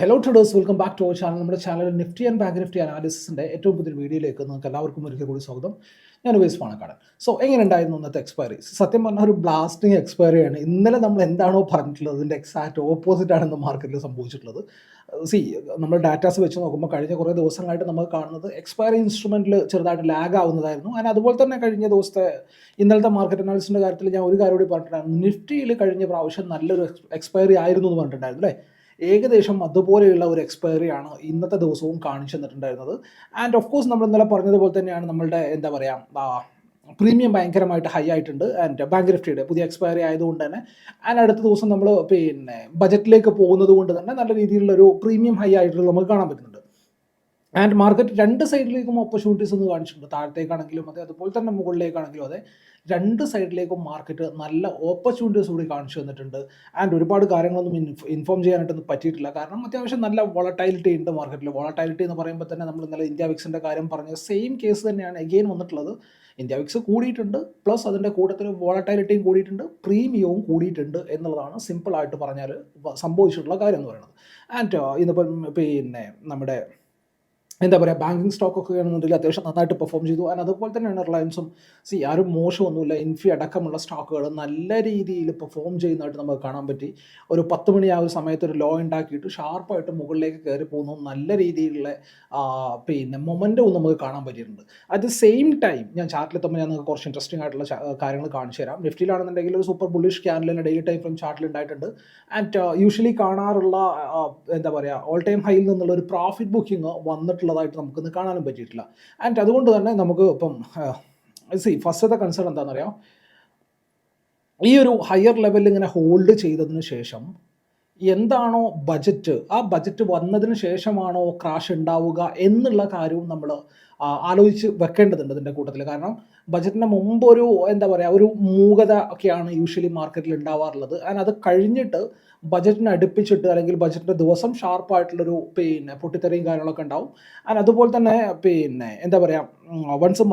Hello traders welcome back to our channel നമ്മുടെ channel Nifty and bank Nifty അനാലിസിന്റെ ഏറ്റവും പുതിയ വീഡിയോയിലേക്ക് നിങ്ങൾക്ക് എല്ലാവർക്കും ഒരിക്കൽ കൂടി സ്വാഗതം. ഞാൻ ഉപയോഗിച്ച് പാണക്കാടൻ. സോ എങ്ങനെ ഉണ്ടായിരുന്നു ഇന്നത്തെ എക്സ്പയറി സത്യം പറഞ്ഞാൽ ഒരു ബ്ലാസ്റ്റിംഗ് എക്സ്പയറിയാണ് ഇന്നലെ നമ്മൾ എന്താണോ പറഞ്ഞിട്ടുള്ളത് അതിന്റെ എക്സാക്ട് ഓപ്പോസിറ്റ് ആണ് ഇന്ന് മാർക്കറ്റിൽ സംഭവിച്ചിട്ടുള്ളത്. സി നമ്മൾ ഡാറ്റാസ് വെച്ച് നോക്കുമ്പോൾ കഴിഞ്ഞ കുറേ ദിവസങ്ങളായിട്ട് നമ്മൾ കാണുന്നത് എക്സ്പയറി ഇൻസ്ട്രുമെന്റിൽ ചെറുതായിട്ട് ലാഗ് ആവുന്നതായിരുന്നു. അതിന് അതുപോലെ തന്നെ കഴിഞ്ഞ ദിവസത്തെ ഇന്നലത്തെ മാർക്കറ്റ് അനാലിസിന്റെ കാര്യത്തിൽ ഞാൻ ഒരു കാര്യം കൂടി പറഞ്ഞിട്ടുണ്ടായിരുന്നു. നിഫ്റ്റിയിൽ കഴിഞ്ഞ പ്രാവശ്യം നല്ലൊരു എക്സ്പയറി ആയിരുന്നു എന്ന് പറഞ്ഞിട്ടുണ്ടായിരുന്നു അല്ലേ? ഏകദേശം അതുപോലെയുള്ള ഒരു എക്സ്പയറി ആണ് ഇന്നത്തെ ദിവസവും കാണിച്ചു തന്നിട്ടുണ്ടായിരുന്നത്. ആൻഡ് ഓഫ് കോഴ്സ് നമ്മൾ ഇന്നലെ പറഞ്ഞതുപോലെ തന്നെയാണ് നമ്മളുടെ എന്താ പറയുക പ്രീമിയം ഭയങ്കരമായിട്ട് ഹൈ ആയിട്ടുണ്ട്. ആൻഡ് ബാങ്ക് നിഫ്റ്റിയുടെ പുതിയ എക്സ്പയറി ആയതുകൊണ്ട് തന്നെ. ആൻഡ് അടുത്ത ദിവസം നമ്മൾ പിന്നെ ബജറ്റിലേക്ക് പോകുന്നത് കൊണ്ട് തന്നെ നല്ല രീതിയിലുള്ള ഒരു പ്രീമിയം ഹൈ ആയിട്ട് നമുക്ക് കാണാൻ പറ്റുന്നുണ്ട്. ആൻഡ് മാർക്കറ്റ് രണ്ട് സൈഡിലേക്കും ഓപ്പർച്യൂണിറ്റീസ് ഒന്ന് കാണിച്ചിട്ടുണ്ട്. താഴത്തേക്കാണെങ്കിലും അതെ അതുപോലെ തന്നെ മുകളിലേക്കാണെങ്കിലും അതെ രണ്ട് സൈഡിലേക്കും മാർക്കറ്റ് നല്ല ഓപ്പർച്യൂണിറ്റീസ് കൂടി കാണിച്ചു തന്നിട്ടുണ്ട്. ആൻഡ് ഒരുപാട് കാര്യങ്ങളൊന്നും ഇൻഫോം ചെയ്യാനായിട്ടൊന്നും പറ്റിയിട്ടില്ല. കാരണം അത്യാവശ്യം നല്ല വോളട്ടൈലിറ്റി ഉണ്ട് മാർക്കറ്റിൽ വോളട്ടൈലിറ്റി എന്ന് പറയുമ്പോൾ തന്നെ നമ്മൾ ഇന്നലെ ഇന്ത്യ വിക്സിന്റെ കാര്യം പറഞ്ഞ സെയിം കേസ് തന്നെയാണ് എഗെയിൻ വന്നിട്ടുള്ളത്. ഇന്ത്യ വിക്സ് കൂടിയിട്ടുണ്ട്. പ്ലസ് അതിന്റെ കൂട്ടത്തിൽ വോളട്ടൈലിറ്റിയും കൂടിയിട്ടുണ്ട്. പ്രീമിയവും കൂടിയിട്ടുണ്ട് എന്നുള്ളതാണ് സിമ്പിളായിട്ട് പറഞ്ഞാൽ സംഭവിച്ചിട്ടുള്ള കാര്യം എന്ന് പറയുന്നത്. ആൻഡ് ഇന്നിപ്പം പിന്നെ നമ്മുടെ എന്താ പറയുക ബാങ്കിങ് സ്റ്റോക്കൊക്കെ ആണെന്നുണ്ടെങ്കിൽ അത്യാവശ്യം നന്നായിട്ട് പെർഫോം ചെയ്തു. ആൻഡ് അതുപോലെ തന്നെയാണ് റിലയൻസും സി ആരും മോശമൊന്നുമില്ല. ഇൻഫി അടക്കമുള്ള സ്റ്റോക്കുകൾ നല്ല രീതിയിൽ പെർഫോം ചെയ്യുന്നതായിട്ട് നമുക്ക് കാണാൻ പറ്റി. ഒരു പത്ത് മണി ആ ഒരു സമയത്ത് ഒരു ലോ ഉണ്ടാക്കിയിട്ട് ഷാർപ്പായിട്ട് മുകളിലേക്ക് കയറി പോകുന്നു. നല്ല രീതിയിലുള്ള പിന്നെ മൊമെന്റവും നമുക്ക് കാണാൻ പറ്റിയിട്ടുണ്ട്. അറ്റ് ദ സെയിം ടൈം ഞാൻ ചാർട്ടിലെത്തുമ്പോൾ ഞാൻ നിങ്ങൾക്ക് കുറച്ച് ഇൻട്രസ്റ്റിംഗ് ആയിട്ടുള്ള കാര്യങ്ങൾ കാണിച്ചു തരാം. നിഫ്റ്റിയിലാണെന്നുണ്ടെങ്കിൽ ഒരു സൂപ്പർ ബുള്ളിഷ് ക്യാൻഡലിന് ഡെയിലി ടൈം ഫ്രം ചാർട്ടിൽ ഉണ്ടായിട്ടുണ്ട്. ആൻഡ് യൂഷ്വലി കാണാറുള്ള എന്താ പറയുക ഓൾ ടൈം ഹൈയിൽ നിന്നുള്ള ഒരു പ്രോഫിറ്റ് ബുക്കിംഗ് വന്നിട്ടുള്ള ഉള്ളതായിട്ട് നമുക്കിന്ന് കാണാനും പറ്റിയിട്ടില്ല. ആൻഡ് അതുകൊണ്ട് തന്നെ നമുക്ക് ഇപ്പം സി ഫസ്റ്റത്തെ കൺസേൺ എന്താണെന്ന് അറിയാം ഈ ഒരു ഹയർ ലെവലിൽ ഇങ്ങനെ ഹോൾഡ് ചെയ്തതിന് ശേഷം എന്താണോ ബജറ്റ് ആ ബജറ്റ് വന്നതിന് ശേഷമാണോ ക്രാഷ് ഉണ്ടാവുക എന്നുള്ള കാര്യവും നമ്മൾ ആലോചിച്ച് വെക്കേണ്ടതുണ്ട് ഇതിന്റെ കൂട്ടത്തിൽ കാരണം ബജറ്റിന് മുമ്പ് ഒരു എന്താ പറയുക ഒരു മൂകത ഒക്കെയാണ് യൂഷ്വലി മാർക്കറ്റിൽ ഉണ്ടാവാറുള്ളത്. ആൻഡ് അത് കഴിഞ്ഞിട്ട് ബജറ്റിനെ അടുപ്പിച്ചിട്ട് അല്ലെങ്കിൽ ബജറ്റിന്റെ ദിവസം ഷാർപ്പായിട്ടുള്ളൊരു പിന്നെ പൊട്ടിത്തെറിയും കാര്യങ്ങളൊക്കെ ഉണ്ടാവും. ആൻഡ് അതുപോലെ തന്നെ പിന്നെ എന്താ പറയുക വൺസ്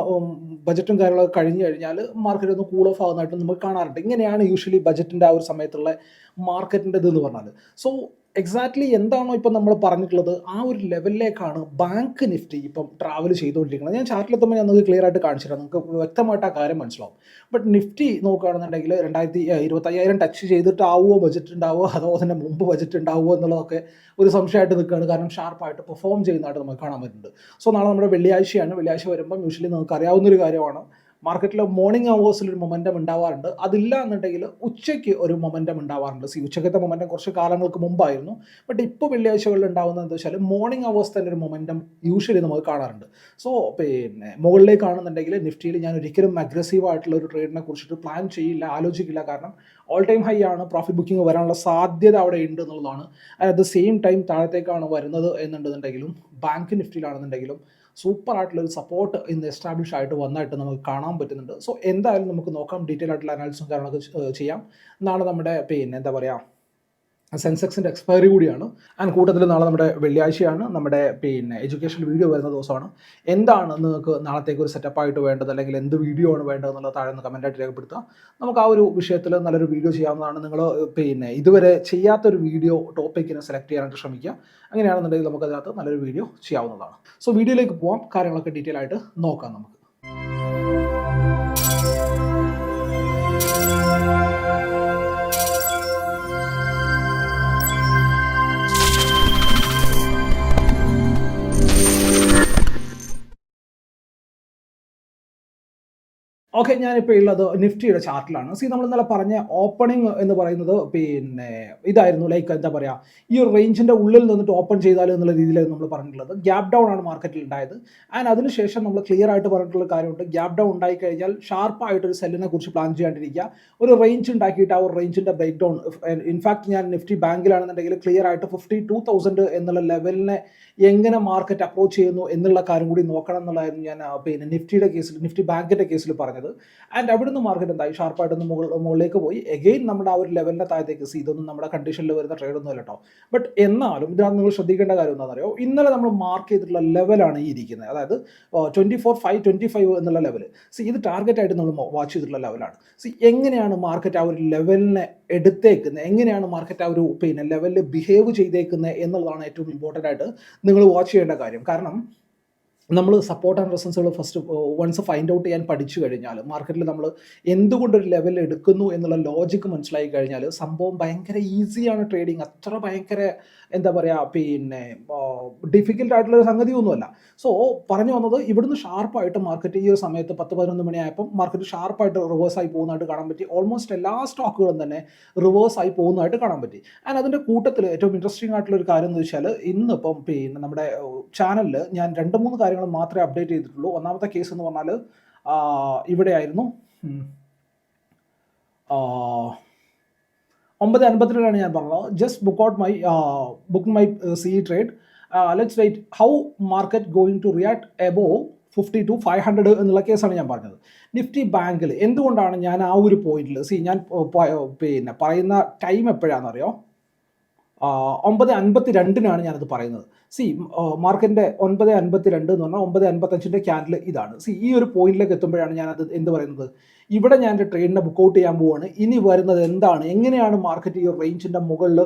ബജറ്റും കാര്യങ്ങളൊക്കെ കഴിഞ്ഞ് കഴിഞ്ഞാൽ മാർക്കറ്റ് ഒന്ന് കൂൾ ഓഫ് ആകുന്നതായിട്ട് നമുക്ക് കാണാറുണ്ട്. ഇങ്ങനെയാണ് യൂഷ്വലി ബജറ്റിന്റെ ആ ഒരു സമയത്തുള്ള മാർക്കറ്റിന്റെ ഇതെന്ന് പറഞ്ഞാൽ സോ എക്സാക്ട്ലി എന്താണോ ഇപ്പം നമ്മൾ പറഞ്ഞിട്ടുള്ളത് ആ ഒരു ലെവലിലേക്കാണ് ബാങ്ക് നിഫ്റ്റി ഇപ്പം ട്രാവൽ ചെയ്തുകൊണ്ടിരിക്കുന്നത്. ഞാൻ ചാർട്ടിലെത്തുമ്പോൾ ഞാൻ നിങ്ങൾക്ക് ക്ലിയർ ആയിട്ട് കാണിച്ചു തരാം നിങ്ങൾക്ക് വ്യക്തമായിട്ട് ആ കാര്യം മനസ്സിലാവും. ബട്ട് നിഫ്റ്റി നോക്കുകയാണെന്നുണ്ടെങ്കിൽ രണ്ടായിരത്തി ഇരുപത്തയ്യായിരം ടച്ച് ചെയ്തിട്ടാവുമോ ബജറ്റ് ഉണ്ടാവുമോ അതോ അതിന്റെ മുമ്പ് ബജറ്റ് ഉണ്ടാവുമോ എന്നുള്ളതൊക്കെ ഒരു സംശയമായിട്ട് നിൽക്കുകയാണ്. കാരണം ഷാർപ്പായിട്ട് പെർഫോം ചെയ്യുന്നതായിട്ട് നമുക്ക് കാണാൻ പറ്റുന്നുണ്ട്. സോ നാളെ നമ്മുടെ വെള്ളിയാഴ്ചയാണ്. വെള്ളിയാഴ്ച വരുമ്പം യൂഷ്വലി നിങ്ങൾക്ക് അറിയാവുന്നൊരു കാര്യമാണ്. മാർക്കറ്റിൽ മോർണിംഗ് അവേഴ്സിൽ ഒരു മൊമെന്റം ഉണ്ടാവാറുണ്ട്. അതില്ല എന്നുണ്ടെങ്കിൽ ഉച്ചയ്ക്ക് ഒരു മൊമെന്റം ഉണ്ടാവാറുണ്ട്. സി ഉച്ചക്കത്തെ മൊമെന്റം കുറച്ച് കാലങ്ങൾക്ക് മുമ്പായിരുന്നു. ബട്ട് ഇപ്പോൾ വെള്ളിയാഴ്ചകളിൽ ഉണ്ടാകുന്നത് എന്താ വെച്ചാൽ മോർണിംഗ് അവേഴ്സ് തന്നെ ഒരു മൊമെന്റം യൂഷ്വലി നമുക്ക് കാണാറുണ്ട്. സോ പിന്നെ മുകളിലേക്ക് കാണുന്നുണ്ടെങ്കിൽ നിഫ്റ്റിയിൽ ഞാൻ ഒരിക്കലും അഗ്രസീവ് ആയിട്ടുള്ള ഒരു ട്രേഡിനെ കുറിച്ചിട്ട് പ്ലാൻ ചെയ്യില്ല ആലോചിക്കില്ല. കാരണം ഓൾ ടൈം ഹൈ ആണ്. പ്രോഫിറ്റ് ബുക്കിംഗ് വരാനുള്ള സാധ്യത അവിടെ ഉണ്ട് എന്നുള്ളതാണ്. അറ്റ് ദ സെയിം ടൈം താഴത്തേക്കാണ് വരുന്നത് എന്നുണ്ടെന്നുണ്ടെങ്കിലും ബാങ്ക് നിഫ്റ്റിയിലാണെന്നുണ്ടെങ്കിലും സൂപ്പർ ആയിട്ടുള്ള ഒരു സപ്പോർട്ട് ഇന്ന് എസ്റ്റാബ്ലിഷ് ആയിട്ട് വന്നായിട്ട് നമുക്ക് കാണാൻ പറ്റുന്നുണ്ട്. സോ എന്തായാലും നമുക്ക് നോക്കാം. ഡീറ്റെയിൽ ആയിട്ടുള്ള അനാലിസും കാര്യങ്ങളൊക്കെ ചെയ്യാം. എന്നാണ് നമ്മുടെ പിന്നെ എന്താ പറയുക സെൻസെക്സിന്റെ എക്സ്പയറി കൂടിയാണ്. ആൻഡ് കൂട്ടത്തിൽ നാളെ നമ്മുടെ വെള്ളിയാഴ്ചയാണ് നമ്മുടെ പിന്നെ എഡ്യൂക്കേഷൻ വീഡിയോ വരുന്ന ദിവസമാണ്. എന്താണ് നിങ്ങൾക്ക് നാളത്തേക്ക് ഒരു സെറ്റപ്പായിട്ട് വേണ്ടത്? അല്ലെങ്കിൽ എന്ത് വീഡിയോ ആണ് വേണ്ടത് എന്നുള്ളത് താഴെ നിന്ന് കമന്റായിട്ട് രേഖപ്പെടുത്തുക. നമുക്ക് ആ ഒരു വിഷയത്തിൽ നല്ലൊരു വീഡിയോ ചെയ്യാവുന്നതാണ്. നിങ്ങൾ പിന്നെ ഇതുവരെ ചെയ്യാത്തൊരു വീഡിയോ ടോപ്പിക്കിനെ സെലക്ട് ചെയ്യാനായിട്ട് ശ്രമിക്കുക. അങ്ങനെയാണെന്നുണ്ടെങ്കിൽ നമുക്ക് അതിനകത്ത് നല്ലൊരു വീഡിയോ ചെയ്യാവുന്നതാണ്. സോ വീഡിയോയിലേക്ക് പോകാം കാര്യങ്ങളൊക്കെ ഡീറ്റെയിൽ ആയിട്ട് നോക്കാം നമുക്ക്. ഓക്കെ ഞാനിപ്പോൾ ഉള്ളത് നിഫ്റ്റിയുടെ ചാർട്ടിലാണ് സി നമ്മൾ ഇന്നലെ പറഞ്ഞ ഓപ്പണിംഗ് എന്ന് പറയുന്നത് പിന്നെ ഇതായിരുന്നു. ലൈക്ക് എന്താ പറയുക ഈ ഒരു റേഞ്ചിന്റെ ഉള്ളിൽ നിന്നിട്ട് ഓപ്പൺ ചെയ്താൽ എന്നുള്ള രീതിയിലായിരുന്നു നമ്മൾ പറഞ്ഞിട്ടുള്ളത്. ഗ്യാപ് ഡൗൺ ആണ് മാർക്കറ്റിൽ ഉണ്ടായത്. ആൻഡ് അതിനുശേഷം നമ്മൾ ക്ലിയർ ആയിട്ട് പറഞ്ഞിട്ടുള്ള കാര്യമുണ്ട്. ഗ്യാപ് ഡൗൺ ഉണ്ടായി കഴിഞ്ഞാൽ ഷാർപ്പായിട്ട് ഒരു സെല്ലിനെ കുറിച്ച് പ്ലാൻ ചെയ്യാണ്ടിരിക്കുക. ഒരു റേഞ്ച് ഉണ്ടാക്കിയിട്ട് ആ ഒരു റേഞ്ചിന്റെ ബ്രേക്ക് ഡൗൺ ഇൻഫാക്ട് ഞാൻ നിഫ്റ്റി ബാങ്കിലാണെന്നുണ്ടെങ്കിൽ ക്ലിയർ ആയിട്ട് ഫിഫ്റ്റി ടു തൗസൻഡ് എന്നുള്ള ലെവലിനെ എങ്ങനെ മാർക്കറ്റ് അപ്രോച്ച് ചെയ്യുന്നു എന്നുള്ള കാര്യം കൂടി നോക്കണം എന്നുള്ളതായിരുന്നു ഞാൻ പിന്നെ നിഫ്റ്റിയുടെ കേസിൽ നിഫ്റ്റി ബാങ്കിന്റെ കേസിൽ പറഞ്ഞത്. ഉണ്ടായത് ആൻഡ് അവിടുന്ന് മാർക്കറ്റ് എന്തായി? ഷാർപ്പായിട്ടൊന്ന് മുകൾ മുകളിലേക്ക് പോയി. എഗെയിൻ നമ്മുടെ ആ ഒരു ലെവലിന്റെ താഴത്തേക്ക്. സി ഇതൊന്നും നമ്മുടെ കണ്ടീഷനിൽ വരുന്ന ട്രേഡ് ഒന്നും കേട്ടോ ബട്ട് എന്നാലും ഇതിനകത്ത് നിങ്ങൾ ശ്രദ്ധിക്കേണ്ട കാര്യം എന്താണെന്ന് അറിയോ ഇന്നലെ നമ്മൾ മാർക്ക് ചെയ്തിട്ടുള്ള ലെവലാണ് ഈ ഇരിക്കുന്നത്. അതായത് twenty four five twenty five എന്നുള്ള ലെവൽ സി ഇത് ടാർഗറ്റ് ആയിട്ട് നമ്മൾ വാച്ച് ചെയ്തിട്ടുള്ള ലെവലാണ് സി എങ്ങനെയാണ് മാർക്കറ്റ് ആ ഒരു ലെവലിനെ എടുത്തേക്കുന്നത്? എങ്ങനെയാണ് മാർക്കറ്റ് ആ ഒരു പിന്നെ ലെവലിൽ ബിഹേവ് ചെയ്തേക്കുന്നത് എന്നുള്ളതാണ് ഏറ്റവും ഇമ്പോർട്ടന്റ് ആയിട്ട് നിങ്ങൾ വാച്ച് ചെയ്യേണ്ട കാര്യം. കാരണം നമ്മൾ സപ്പോർട്ട് ആൻഡ് റെസൻസുകൾ ഫസ്റ്റ് വൺസ് ഫൈൻഡ് ഔട്ട് ചെയ്യാൻ പഠിച്ചു കഴിഞ്ഞാൽ മാർക്കറ്റിൽ നമ്മൾ എന്തുകൊണ്ടൊരു ലെവൽ എടുക്കുന്നു എന്നുള്ള ലോജിക്ക് മനസ്സിലായി കഴിഞ്ഞാൽ സംഭവം ഭയങ്കര ഈസിയാണ് ട്രേഡിങ് അത്ര ഭയങ്കര എന്താ പറയുക പിന്നെ ഡിഫിക്കൽട്ട് ആയിട്ടുള്ള ഒരു സംഗതിയൊന്നുമല്ല. സോ പറഞ്ഞു വന്നത് ഇവിടുന്ന് ഷാർപ്പായിട്ട് മാർക്കറ്റ് ഈ ഒരു സമയത്ത് പത്ത് പതിനൊന്ന് മണിയായപ്പം മാർക്കറ്റ് ഷാർപ്പായിട്ട് റിവേഴ്സ് ആയി പോകുന്നതായിട്ട് കാണാൻ പറ്റി. ഓൾമോസ്റ്റ് എല്ലാ സ്റ്റോക്കുകളും തന്നെ റിവേഴ്സ് ആയി പോകുന്നതായിട്ട് കാണാൻ പറ്റി. ആൻഡ് അതിന്റെ കൂട്ടത്തിൽ ഏറ്റവും ഇൻട്രസ്റ്റിംഗ് ആയിട്ടുള്ള ഒരു കാര്യം എന്ന് വെച്ചാൽ ഇന്നിപ്പം പിന്നെ നമ്മുടെ ചാനലിൽ ഞാൻ രണ്ട് മൂന്ന് കാര്യങ്ങൾ മാത്രമേ അപ്ഡേറ്റ് ചെയ്തിട്ടുള്ളൂ. ഒന്നാമത്തെ കേസ് എന്ന് പറഞ്ഞാൽ ഇവിടെയായിരുന്നു. ഒമ്പത് അൻപത്തിരണ്ടാണ് ഞാൻ പറഞ്ഞത്. Just book out my book my see trade let's wait how market going to react above fifty two five hundred എന്നുള്ള കേസാണ് ഞാൻ പറഞ്ഞത്. നിഫ്റ്റി ബാങ്കിൽ എന്തുകൊണ്ടാണ് ഞാൻ ആ ഒരു പോയിന്റിൽ സി ഞാൻ പിന്നെ പറയുന്ന ടൈം എപ്പോഴാണെന്നറിയോ? ഒമ്പത് അൻപത്തി രണ്ടിനാണ് ഞാനത് പറയുന്നത്. സി മാർക്കറ്റിന്റെ ഒൻപത് അൻപത്തി രണ്ട് എന്ന് പറഞ്ഞാൽ ഒമ്പത് അൻപത്തഞ്ചിന്റെ ക്യാൻഡിൽ ഇതാണ്. സി ഈ ഒരു പോയിന്റിലേക്ക് എത്തുമ്പോഴാണ് ഞാൻ അത് എന്ത് പറയുന്നത്? ഇവിടെ ഞാൻ എന്റെ ട്രെയിനിനെ ബുക്ക് ഔട്ട് ചെയ്യാൻ പോവാണ്. ഇനി വരുന്നത് എന്താണ്? എങ്ങനെയാണ് മാർക്കറ്റ് ഈ റേഞ്ചിന്റെ മുകളിൽ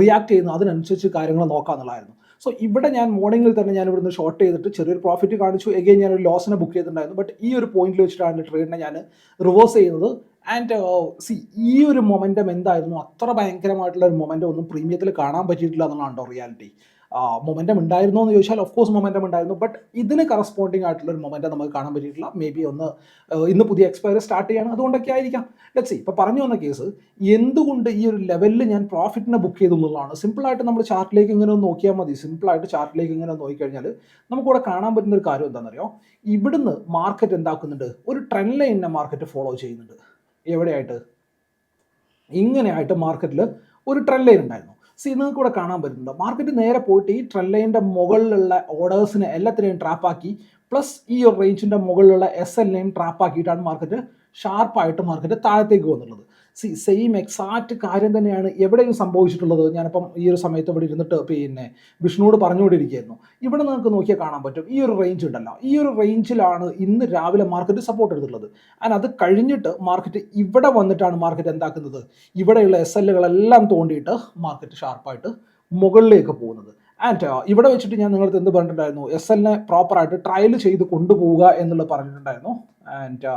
റിയാക്ട് ചെയ്യുന്നത്? അതിനനുസരിച്ച് കാര്യങ്ങൾ നോക്കാമെന്നുള്ളതായിരുന്നു സോ ഇവിടെ ഞാൻ മോർണിംഗിൽ തന്നെ ഞാൻ ഇവിടുന്ന് ഷോർട്ട് ചെയ്തിട്ട് ചെറിയൊരു പ്രോഫിറ്റ് കാണിച്ചു. എഗെയിൻ ഞാൻ ഒരു ലോസിനെ ബുക്ക് ചെയ്തിട്ടുണ്ടായിരുന്നു. ബട്ട് ഈ ഒരു പോയിന്റിൽ വെച്ചിട്ടാണ് ട്രേഡിനെ ഞാൻ റിവേഴ്സ് ചെയ്യുന്നത്. ആൻഡ് സി ഈ ഒരു മൊമെന്റം എന്തായിരുന്നു? അത്ര ഭയങ്കരമായിട്ടുള്ള ഒരു മൊമെന്റം ഒന്നും പ്രീമിയത്തിൽ കാണാൻ പറ്റിയിട്ടില്ല എന്നുള്ളതാണ് റിയാലിറ്റി മൊമെന്റം ഉണ്ടായിരുന്നോ എന്ന് ചോദിച്ചാൽ ഓഫ് കോഴ്സ് മൊമെന്റം ഉണ്ടായിരുന്നു. ബട്ട് ഇതിന് കറസ്പോണ്ടിങ് ആയിട്ടുള്ള ഒരു മൊമെന്റം നമുക്ക് കാണാൻ പറ്റിയിട്ടില്ല. മേ ബി ഒന്ന് ഇന്ന് പുതിയ എക്സ്പയറി സ്റ്റാർട്ട് ചെയ്യണം. അതുകൊണ്ടൊക്കെ ആയിരിക്കാം. ലെറ്റ്സ് ഇപ്പോൾ പറഞ്ഞു വന്ന കേസ് എന്തുകൊണ്ട് ഈ ഒരു ലെവലിൽ ഞാൻ പ്രോഫിറ്റിനെ ബുക്ക് ചെയ്തു എന്നുള്ളതാണ്. സിമ്പിളായിട്ട് നമ്മൾ ചാർട്ടിലേക്ക് ഇങ്ങനെ ഒന്ന് നോക്കിയാൽ മതി. സിമ്പിളായിട്ട് ചാർട്ടിലേക്ക് ഇങ്ങനെ നോക്കിക്കഴിഞ്ഞാൽ നമുക്കിവിടെ കാണാൻ പറ്റുന്ന ഒരു കാര്യം എന്താണെന്നറിയോ? ഇവിടുന്ന് മാർക്കറ്റ് എന്താക്കുന്നുണ്ട്? ഒരു ട്രെൻഡ് ലൈനിനെ മാർക്കറ്റ് ഫോളോ ചെയ്യുന്നുണ്ട്. എവിടെയായിട്ട്? ഇങ്ങനെയായിട്ട് മാർക്കറ്റിൽ ഒരു ട്രെൻഡ് ലൈൻ ഉണ്ടായിരുന്നു. സി നിങ്ങൾക്ക് ഇവിടെ കാണാൻ പറ്റുന്നുണ്ട്. മാർക്കറ്റ് നേരെ പോയിട്ട് ഈ ട്രെൻഡ് ലൈനിന്റെ മുകളിലുള്ള ഓർഡേഴ്സിനെ എല്ലാത്തിനെയും ട്രാപ്പാക്കി പ്ലസ് ഈ ഒരു റേഞ്ചിന്റെ മുകളിലുള്ള എസ് എല്ലിനെയും ട്രാപ്പാക്കിയിട്ടാണ് മാർക്കറ്റ് ഷാർപ്പായിട്ട് മാർക്കറ്റ് താഴത്തേക്ക് വന്നുള്ളത്. സി സെയിം എക്സാക്റ്റ് കാര്യം തന്നെയാണ് എവിടെയും സംഭവിച്ചിട്ടുള്ളത്. ഞാനിപ്പം ഈ ഒരു സമയത്ത് ഇവിടെ ഇരുന്നിട്ട് പിന്നെ വിഷ്ണുവോട് പറഞ്ഞുകൊണ്ടിരിക്കുകയായിരുന്നു. ഇവിടെ നിങ്ങൾക്ക് നോക്കിയാൽ കാണാൻ പറ്റും. ഈ ഒരു റേഞ്ച് ഉണ്ടല്ലോ. ഈ ഒരു റേഞ്ചിലാണ് ഇന്ന് രാവിലെ മാർക്കറ്റ് സപ്പോർട്ട് എടുത്തിട്ടുള്ളത്. ആൻഡ് അത് കഴിഞ്ഞിട്ട് മാർക്കറ്റ് ഇവിടെ വന്നിട്ടാണ് മാർക്കറ്റ് എന്താക്കുന്നത്? ഇവിടെയുള്ള എസ് എല്ലുകളെല്ലാം തോണ്ടിയിട്ട് മാർക്കറ്റ് ഷാർപ്പായിട്ട് മുകളിലേക്ക് പോകുന്നത്. ആൻഡ് ഇവിടെ വെച്ചിട്ട് ഞാൻ നിങ്ങളടുത്ത് എന്ത് പറഞ്ഞിട്ടുണ്ടായിരുന്നു? എസ് എല്ലിനെ പ്രോപ്പറായിട്ട് ട്രയൽ ചെയ്ത് കൊണ്ടുപോവുക എന്നുള്ളത് പറഞ്ഞിട്ടുണ്ടായിരുന്നു. ആൻഡ്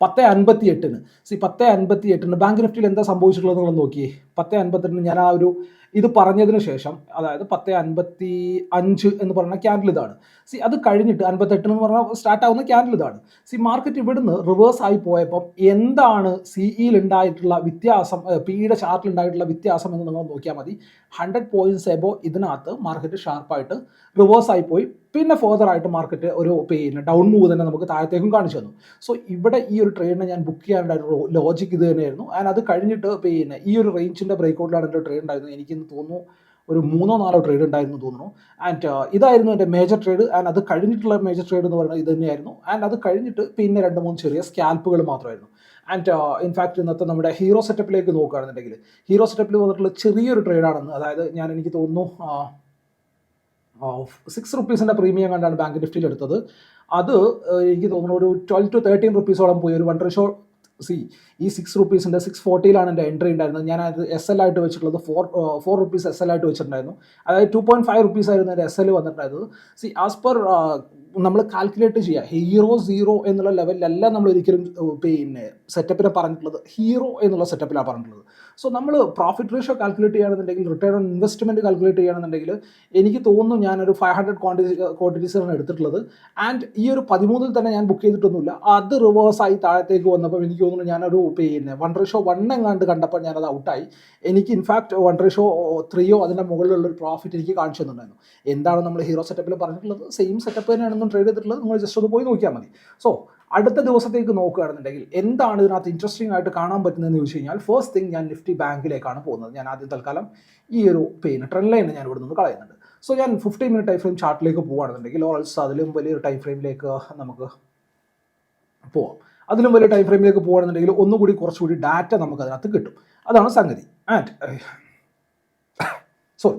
പത്ത് അൻപത്തി എട്ടിന് സി പത്ത് അൻപത്തി എട്ടിന് ബാങ്ക് നിഫ്റ്റിയിൽ എന്താ സംഭവിച്ചിട്ടുള്ളത് നിങ്ങൾ നോക്കിയേ. പത്ത് അൻപത്തെട്ടിന് ഞാൻ ആ ഒരു ഇത് പറഞ്ഞതിന് ശേഷം അതായത് പത്ത് അൻപത്തി അഞ്ച് എന്ന് പറഞ്ഞ ക്യാൻഡിൽ ഇതാണ്. സി അത് കഴിഞ്ഞിട്ട് അൻപത്തെട്ട് എന്ന് പറഞ്ഞാൽ സ്റ്റാർട്ട് ആവുന്ന ക്യാൻഡിൽ ഇതാണ്. സി മാർക്കറ്റ് ഇവിടുന്ന് റിവേഴ്സ് ആയി പോയപ്പോൾ എന്താണ് സിഇയിൽ ഉണ്ടായിട്ടുള്ള വ്യത്യാസം പിയുടെ ചാർട്ടിൽ ഉണ്ടായിട്ടുള്ള വ്യത്യാസം എന്ന് നിങ്ങൾ നോക്കിയാൽ മതി. ഹൺഡ്രഡ് പോയിന്റ്സ് എബോ ഇതിനകത്ത് മാർക്കറ്റ് ഷാർപ്പായിട്ട് റിവേഴ്സ് ആയി പോയി. പിന്നെ ഫോർദർ ആയിട്ട് മാർക്കറ്റ് ഒരു പിന്നെ ഡൗൺ മൂവ് തന്നെ നമുക്ക് താഴത്തേക്കും കാണിച്ചു തന്നു. സോ ഇവിടെ ഈ ഒരു ട്രേഡിനെ ഞാൻ ബുക്ക് ചെയ്യാനുണ്ടായിരുന്ന ലോജിക് ഇത് തന്നെയായിരുന്നു. ആൻഡ് അത് കഴിഞ്ഞിട്ട് പിന്നെ ഈ ഒരു റേഞ്ചിന്റെ ബ്രേക്കൗട്ടിലാണ് എന്റെ ട്രേഡ് ഉണ്ടായിരുന്നത്. എനിക്കിന്ന് തോന്നുന്നു. ഒരു മൂന്നോ നാലോ ട്രേഡ് ഉണ്ടായിരുന്നു തോന്നുന്നു. ആൻഡ് ഇതായിരുന്നു എന്റെ മേജർ ട്രേഡ് ആൻഡ് അത് കഴിഞ്ഞിട്ടുള്ള മേജർ ട്രേഡ് എന്ന് പറയുന്നത് ഇത് തന്നെയായിരുന്നു. ആൻഡ് അത് കഴിഞ്ഞിട്ട് പിന്നെ രണ്ട് മൂന്ന് ചെറിയ സ്കാൽപ്പുകൾ മാത്രമായിരുന്നു. ആൻഡ് ഇൻഫാക്ട് ഇന്നത്തെ നമ്മുടെ ഹീറോ സെറ്റപ്പിലേക്ക് നോക്കുകയാണെന്നുണ്ടെങ്കിൽ ഹീറോ സെറ്റപ്പിൽ വന്നിട്ടുള്ള ചെറിയൊരു ട്രേഡാണെന്ന് അതായത് ഞാൻ എനിക്ക് തോന്നുന്നു സിക്സ് റുപ്പീസിന്റെ പ്രീമിയം കണ്ടാണ് ബാങ്ക് നിഫ്റ്റിയിൽ എടുത്തത്. അത് എനിക്ക് തോന്നുന്നു ഒരു ട്വൽവ് ടു തേർട്ടീൻ റുപ്പീസോളം പോയി. ഒരു വൺ റേഷോ സി ഈ സിക്സ് റുപ്പീസിന്റെ സിക്സ് ഫോർട്ടിയിലാണ് എന്റെ എൻട്രി ഉണ്ടായിരുന്നത്. ഞാൻ അത് എസ് എൽ ആയിട്ട് വെച്ചിട്ടുള്ളത് four four rupees S L ആയിട്ട് വെച്ചിട്ടുണ്ടായിരുന്നു. അതായത് ടു പോയിന്റ് ഫൈവ് റുപ്പീസ് ആയിരുന്നു എന്റെ എസ് എൽ വന്നിട്ടുണ്ടായിരുന്നത്. സി ആസ് പെർ നമ്മൾ കാൽക്കുലേറ്റ് ചെയ്യുക ഹീറോ സീറോ എന്നുള്ള ലെവലിലല്ല നമ്മൾ ഒരിക്കലും പിന്നെ സെറ്റപ്പിനെ പറഞ്ഞിട്ടുള്ളത്. ഹീറോ എന്നുള്ള സെറ്റപ്പിലാണ് പറഞ്ഞിട്ടുള്ളത്. സോ നമ്മൾ പ്രോഫിറ്റ് റേഷ്യോ കാൽക്കുലേറ്റ് ചെയ്യുകയാണെന്നുണ്ടെങ്കിൽ റിട്ടേൺ ഓൺ ഇൻവെസ്റ്റ്മെന്റ് കാൽക്കുലേറ്റ് ചെയ്യുകയാണെന്നുണ്ടെങ്കിൽ എനിക്ക് തോന്നുന്നു ഞാനൊരു ഫൈവ് ഹൺഡ്രഡ് ക്വാണ്ടിറ്റി ക്വാണ്ടിറ്റീസാണ് എടുത്തിട്ടുള്ളത്. ആൻഡ് ഈ ഒരു പതിമൂന്നിൽ തന്നെ ഞാൻ ബുക്ക് ചെയ്തിട്ടൊന്നുമില്ല. അത് റിവേഴ്സ് ആയി താഴത്തേക്ക് വന്നപ്പോൾ എനിക്ക് തോന്നുന്നു ഞാനൊരു പിന്നെ വൺ റേഷോ വൺ എങ്ങാണ്ട് കണ്ടപ്പോൾ ഞാനത് ഔട്ടായി എനിക്ക് ഇൻഫാക്ട് വൺ റേഷോ ത്രീയോ അതിന്റെ മുകളിലുള്ള ഒരു പ്രോഫിറ്റ് എനിക്ക് കാണിച്ചു തന്നിട്ടുണ്ടായിരുന്നു. എന്താണ് നമ്മൾ ഹീറോ സെറ്റപ്പിൽ പറഞ്ഞിട്ടുള്ളത്? സെയിം സെറ്റപ്പ് തന്നെയാണെന്നും ട്രേഡ് ചെയ്തിട്ടുള്ളത് നിങ്ങൾ ജസ്റ്റ് ഒന്ന് പോയി നോക്കിയാൽ മതി. സോ അടുത്ത ദിവസത്തേക്ക് നോക്കുകയാണെന്നുണ്ടെങ്കിൽ എന്താണ് ഇതിനകത്ത് ഇൻട്രസ്റ്റിംഗ് ആയിട്ട് കാണാൻ പറ്റുന്നതെന്ന് ചോദിച്ചു കഴിഞ്ഞാൽ ഫസ്റ്റ് തിങ് ഞാൻ നിഫ്റ്റി ബാങ്കിലേക്കാണ് പോകുന്നത്. ഞാൻ ആദ്യം തൽക്കാലം ഈ ഒരു പിന്നെ ട്രെൻഡ് ലൈൻ ഞാൻ ഇവിടെ നിന്ന് കളയുന്നുണ്ട്. സോ ഞാൻ ഫിഫ്റ്റീൻ മിനിറ്റ് ടൈം ഫ്രെയിം ചാർട്ടിലേക്ക് പോകുകയാണെന്നുണ്ടെങ്കിൽ ഓൾസ് അതിലും വലിയൊരു ടൈം ഫ്രെയിമിലേക്ക് നമുക്ക് പോവാം. അതിലും വലിയ ടൈം ഫ്രെയിമിലേക്ക് പോകുകയാണെന്നുണ്ടെങ്കിൽ ഒന്നുകൂടി കുറച്ചുകൂടി ഡാറ്റ നമുക്ക് അതിനകത്ത് കിട്ടും. അതാണ് സംഗതി. ആൻഡ് സോറി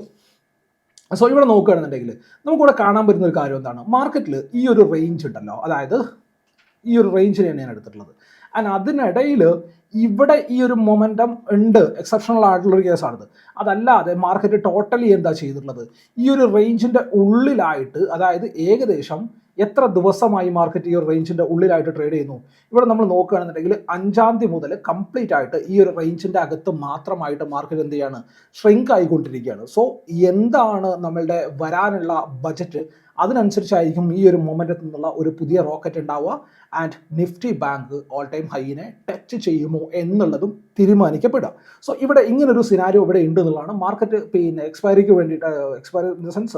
സോ ഇവിടെ നോക്കുകയാണെന്നുണ്ടെങ്കിൽ നമുക്കിവിടെ കാണാൻ പറ്റുന്ന ഒരു കാര്യം എന്താണ്? മാർക്കറ്റിൽ ഈ ഒരു റേഞ്ച് ഉണ്ടല്ലോ. അതായത് ഈ ഒരു റേഞ്ചിനെയാണ് ഞാൻ എടുത്തിട്ടുള്ളത്. ആൻഡ് അതിനിടയിൽ ഇവിടെ ഈ ഒരു മൊമെന്റം ഉണ്ട്. എക്സെപ്ഷണൽ ആയിട്ടുള്ളൊരു കേസാണിത് അതല്ലാതെ മാർക്കറ്റ് ടോട്ടലി എന്താ ചെയ്തിട്ടുള്ളത്? ഈ ഒരു റേഞ്ചിന്റെ ഉള്ളിലായിട്ട് അതായത് ഏകദേശം എത്ര ദിവസമായി മാർക്കറ്റ് ഈ ഒരു റേഞ്ചിന്റെ ഉള്ളിലായിട്ട് ട്രേഡ് ചെയ്യുന്നു? ഇവിടെ നമ്മൾ നോക്കുകയാണെന്നുണ്ടെങ്കിൽ അഞ്ചാം തീയതി മുതൽ കംപ്ലീറ്റ് ആയിട്ട് ഈ ഒരു റേഞ്ചിന്റെ അകത്ത് മാത്രമായിട്ട് മാർക്കറ്റ് എന്ത് ചെയ്യാണ്? ഷ്രിങ്ക് ആയിക്കൊണ്ടിരിക്കുകയാണ്. സോ എന്താണ് നമ്മളുടെ വരാനുള്ള ബജറ്റ് അതിനനുസരിച്ചായിരിക്കും ഈ ഒരു മൊമെന്റത്തിൽ നിന്നുള്ള ഒരു പുതിയ റോക്കറ്റ് ഉണ്ടാവുക. And Nifty bank all time ഹൈനെ touch ചെയ്യുമോ എന്നുള്ളതും തീരുമാനിക്കപ്പെടുക. സോ ഇവിടെ ഇങ്ങനൊരു സിനാരിയോ ഇവിടെ ഉണ്ട് എന്നുള്ളതാണ് മാർക്കറ്റ് പിന്നെ എക്സ്പയറിക്ക് വേണ്ടിയിട്ട് എക്സ്പയറി ഇൻ ദ സെൻസ്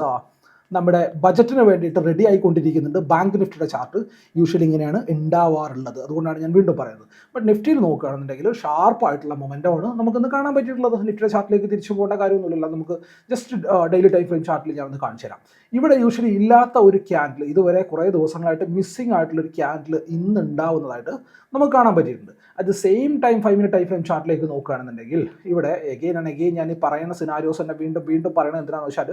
നമ്മുടെ ബജറ്റിന് വേണ്ടിയിട്ട് റെഡി ആയിക്കൊണ്ടിരിക്കുന്നുണ്ട്. ബാങ്ക് നിഫ്റ്റിയുടെ ചാർട്ട് യൂഷ്വലി ഇങ്ങനെയാണ് ഉണ്ടാവാറുള്ളത് അതുകൊണ്ടാണ് ഞാൻ വീണ്ടും പറയുന്നത്. ബട്ട് നിഫ്റ്റിയിൽ നോക്കുകയാണെന്നുണ്ടെങ്കിൽ ഷാർപ്പായിട്ടുള്ള മൊമെന്റമാണ് നമുക്കൊന്ന് കാണാൻ പറ്റിയിട്ടുള്ളത്. നിഫ്റ്റിയുടെ ചാർട്ടിലേക്ക് തിരിച്ചു പോകേണ്ട കാര്യമൊന്നുമില്ല. നമുക്ക് ജസ്റ്റ് ഡെയിലി ടൈം ഫ്രെയിം ചാർട്ടിൽ ഞാൻ ഒന്ന് കാണിച്ചു തരാം. ഇവിടെ യൂഷ്വലി ഇല്ലാത്ത ഒരു ക്യാൻഡിൽ ഇതുവരെ കുറേ ദിവസങ്ങളായിട്ട് മിസ്സിംഗ് ആയിട്ടുള്ള ഒരു ക്യാൻഡിൽ ഇന്ന് ഉണ്ടാവുന്നതായിട്ട് നമുക്ക് കാണാൻ പറ്റിയിട്ടുണ്ട്. At the same time five minute time frame ചാർട്ടിലേക്ക് നോക്കുകയാണെന്നുണ്ടെങ്കിൽ ഇവിടെ എഗെയിൻ ആൻഡ് എഗെയിൻ ഞാൻ ഈ പറയുന്ന സിനാരിയോസ് തന്നെ വീണ്ടും വീണ്ടും പറയണത് എന്തിനാണെന്ന് വെച്ചാൽ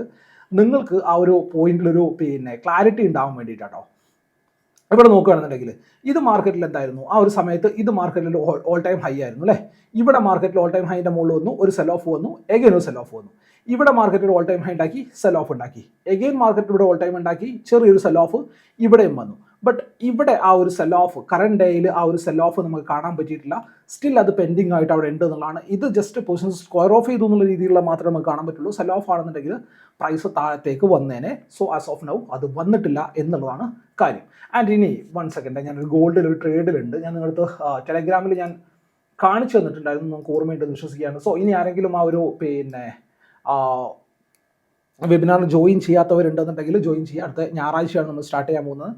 നിങ്ങൾക്ക് ആ ഒരു പോയിന്റിലൊരു പിന്നെ ക്ലാരിറ്റി ഉണ്ടാവാൻ വേണ്ടിയിട്ടാട്ടോ. ഇവിടെ നോക്കുകയാണെന്നുണ്ടെങ്കിൽ ഇത് മാർക്കറ്റിൽ എന്തായിരുന്നു? ആ ഒരു സമയത്ത് ഇത് മാർക്കറ്റിൽ ഓൾ ടൈം ഹൈ ആയിരുന്നു അല്ലേ? ഇവിടെ മാർക്കറ്റിൽ ഓൾ ടൈം ഹൈന്റെ മുകളിൽ വന്നു ഒരു സെൽ ഓഫ് വന്നു എഗെയിൻ ഒരു സെൽ ഓഫ് വന്നു. ഇവിടെ മാർക്കറ്റിൽ ഓൾ ടൈം ഹൈ ഉണ്ടാക്കി സെൽ ഓഫ് ഉണ്ടാക്കി. എഗെയിൻ മാർക്കറ്റ് ഇവിടെ ഓൾ ടൈം ഉണ്ടാക്കി ചെറിയൊരു സെൽ ഓഫ് ഇവിടെയും വന്നു. ബട്ട് ഇവിടെ ആ ഒരു സെൽ ഓഫ് കറണ്ട് ഡേയിൽ ആ ഒരു സെൽ ഓഫ് നമുക്ക് കാണാൻ പറ്റിയിട്ടില്ല. സ്റ്റിൽ അത് പെൻഡിങ് ആയിട്ട് അവിടെ ഉണ്ട് എന്നുള്ളതാണ്. ഇത് ജസ്റ്റ് പൊസിഷൻ സ്ക്വയർ ഓഫ് ചെയ്തു എന്നുള്ള രീതിയിലുള്ള മാത്രമേ നമുക്ക് കാണാൻ പറ്റുള്ളൂ. സെൽ ഓഫ് ആണെന്നുണ്ടെങ്കിൽ പ്രൈസ് താഴത്തേക്ക് വന്നേനെ. സോ ആസ് ഓഫ് നൗ അത് വന്നിട്ടില്ല എന്നുള്ളതാണ് കാര്യം. ആൻഡ് ഇനി വൺ സെക്കൻഡ് ഞാനൊരു ഗോൾഡിൽ ഒരു ട്രേഡിലുണ്ട് ഞാൻ നിങ്ങളടുത്ത് ടെലഗ്രാമിൽ ഞാൻ കാണിച്ചു തന്നിട്ടുണ്ടായിരുന്നു. നമുക്ക് ഓർമ്മയുണ്ടെന്ന് വിശ്വസിക്കുകയാണ്. സോ ഇനി ആരെങ്കിലും ആ ഒരു പിന്നെ വെബിനാറിൽ ജോയിൻ ചെയ്യാത്തവരുണ്ടെന്നുണ്ടെങ്കിൽ ജോയിൻ ചെയ്യുക അടുത്ത ഞായറാഴ്ചയാണ് നമ്മൾ സ്റ്റാർട്ട് ചെയ്യാൻ പോകുന്നത്.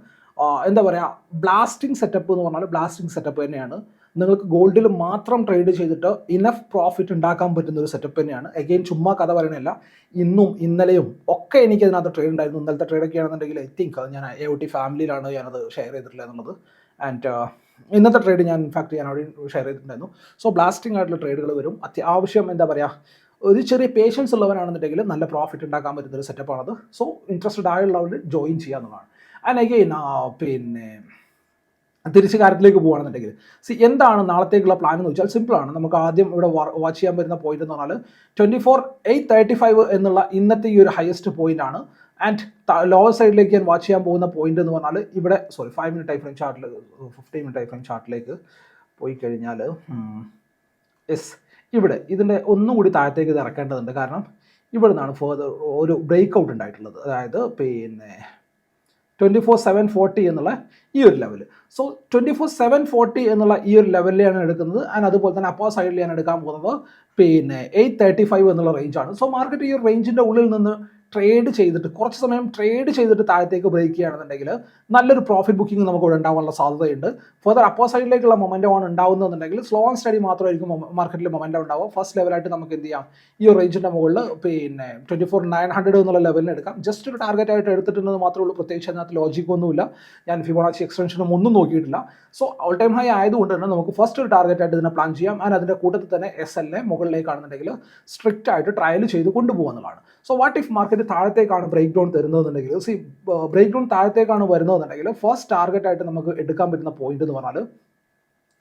എന്താ പറയുക ബ്ലാസ്റ്റിംഗ് സെറ്റപ്പ് എന്ന് പറഞ്ഞാൽ ബ്ലാസ്റ്റിംഗ് സെറ്റപ്പ് തന്നെയാണ്. നിങ്ങൾക്ക് ഗോൾഡിൽ മാത്രം ട്രേഡ് ചെയ്തിട്ട് ഇനഫ് പ്രോഫിറ്റ് ഉണ്ടാക്കാൻ പറ്റുന്ന ഒരു സെറ്റപ്പ് തന്നെയാണ്. അഗെയിൻ ചുമ്മാ കഥ പറയണല്ല ഇന്നും ഇന്നലെയും ഒക്കെ എനിക്ക് അതിനകത്ത് ട്രേഡ് ഉണ്ടായിരുന്നു. ഇന്നലത്തെ ട്രേഡൊക്കെ ആണെന്നുണ്ടെങ്കിൽ ഐ തിങ്ക് അത് ഞാൻ എ ഒ ടി ഫാമിലിയിലാണ് ഞാനത് ഷെയർ ചെയ്തിട്ടില്ല എന്നുള്ളത്. ആൻഡ് ഇന്നത്തെ ട്രേഡ് ഞാൻ ഇൻഫാക്ട് ഞാൻ അവിടെ ഷെയർ ചെയ്തിട്ടുണ്ടായിരുന്നു. സോ ബ്ലാസ്റ്റിംഗ് ആയിട്ടുള്ള ട്രേഡുകൾ വരും. അത്യാവശ്യം എന്താ പറയുക ഒരു ചെറിയ പേഷ്യൻസ് ഉള്ളവരാണെന്നുണ്ടെങ്കിൽ നല്ല പ്രോഫിറ്റ് ഉണ്ടാക്കാൻ പറ്റുന്ന ഒരു സെറ്റപ്പാണത് സോ ഇൻട്രസ്റ്റഡ് ആയുള്ളവർ ജോയിൻ ചെയ്യാവുന്നതാണ് അഗെയിൻ പിന്നെ തിരിച്ച് കാര്യത്തിലേക്ക് പോകുകയാണെന്നുണ്ടെങ്കിൽ സി എന്താണ് നാളത്തേക്കുള്ള പ്ലാൻ എന്ന് വെച്ചാൽ സിമ്പിളാണ് നമുക്ക് ആദ്യം ഇവിടെ വാച്ച് ചെയ്യാൻ പറ്റുന്ന പോയിന്റ് എന്ന് പറഞ്ഞാൽ twenty four eight thirty five എന്നുള്ള ഇന്നത്തെ ഈ ഒരു ഹയസ്റ്റ് പോയിന്റ് ആണ്. ആൻഡ് ലോവർ സൈഡിലേക്ക് ഞാൻ വാച്ച് ചെയ്യാൻ പോകുന്ന പോയിന്റ് എന്ന് പറഞ്ഞാൽ ഇവിടെ sorry five minute time frame ചാർട്ടിൽ ഫിഫ്റ്റീൻ മിനിറ്റ് ടൈം ഫ്രെയിം ചാർട്ടിലേക്ക് പോയി കഴിഞ്ഞാൽ യെസ് ഇവിടെ ഇതിന്റെ ഒന്നും കൂടി താഴത്തേക്ക് ഇത് ഇറക്കേണ്ടതുണ്ട്. കാരണം ഇവിടെ നിന്നാണ് ഫേർദർ ഒരു ബ്രേക്ക് ഔട്ട് ഉണ്ടായിട്ടുള്ളത്. അതായത് പിന്നെ ട്വന്റി ഫോർ സെവൻ ഫോർട്ടി എന്നുള്ള ഈ ഒരു level so twenty four seven forty എന്നുള്ള ഈ ഒരു ലെവലിലാണ് എടുക്കുന്നത്. ആൻഡ് അതുപോലെ തന്നെ അപ്പോ സൈഡിൽ ഞാൻ എടുക്കാൻ പോകുന്നത്. പിന്നെ എയ്റ്റ് തേർട്ടി ഫൈവ് എന്നുള്ള റേഞ്ചാണ് സോ മാർക്കറ്റ് ഈ റേഞ്ചിന്റെ ഉള്ളിൽ നിന്ന് ട്രേഡ് ചെയ്തിട്ട് കുറച്ച് സമയം ട്രേഡ് ചെയ്തിട്ട് താഴത്തേക്ക് ബ്രേക്ക് ചെയ്യുകയാണെന്നുണ്ടെങ്കിൽ നല്ലൊരു പ്രോഫിറ്റ് ബുക്കിംഗ് നമുക്ക് ഇവിടെ ഉണ്ടാവാനുള്ള സാധ്യതയുണ്ട്. ഫർദർ അപ്പോ സൈഡിലേക്കുള്ള മൊമെന്റം ആണ് ഉണ്ടാവുന്നതെന്നുണ്ടെങ്കിൽ സ്ലോ ആൻഡ് സ്റ്റഡി മാത്രമായിരിക്കും മാർക്കറ്റിൽ മൊമെന്റം ഉണ്ടാവുക. ഫസ്റ്റ് ലെവലായിട്ട് നമുക്ക് എന്ത് ചെയ്യാം? ഈ ഒരു റേഞ്ചിന്റെ മുകളിൽ പിന്നെ ട്വന്റി ഫോർ നയൻ ഹൺഡ്രഡ് എന്നുള്ള ലെവലിന് എടുക്കാം. ജസ്റ്റ് ഒരു ടാർഗറ്റ് ആയിട്ട് എടുത്തിട്ടുണ്ടെന്ന് മാത്രമേ ഉള്ളൂ. പ്രത്യേകിച്ച് അതിനകത്ത് ലോജിക് ഒന്നുമില്ല. ഞാൻ ഫിബോണാച്ചി എക്സ്റ്റൻഷനും ഒന്നും നോക്കിയിട്ടില്ല. സോ ഓൾ ടൈം ഹൈ ആയതുകൊണ്ട് തന്നെ നമുക്ക് ഫസ്റ്റ് ഒരു ടാർഗറ്റ് ആയിട്ട് ഇതിനെ പ്ലാൻ ചെയ്യാം. ആൻഡ് അതിന്റെ കൂട്ടത്തിൽ തന്നെ എസ് എൽ എ മുകളിലേക്കാണെന്നുണ്ടെങ്കിൽ സ്ട്രിക്റ്റ് ആയിട്ട് ട്രയൽ ചെയ്ത് കൊണ്ടുപോകുന്നതാണ് സോ വാട്ട് ഇഫ് മാർക്കറ്റ് താഴത്തേക്കാണ് ബ്രേക്ക് ഡൗൺ തരുന്നതെന്നുണ്ടെങ്കിൽ. സി ബ്രേക്ക് ഡൗൺ താഴത്തേക്കാണ് വരുന്നതെന്നുണ്ടെങ്കിൽ ഫസ്റ്റ് ടാർഗറ്റ് ആയിട്ട് നമുക്ക് എടുക്കാൻ പറ്റുന്ന പോയിന്റ് എന്ന് പറഞ്ഞാൽ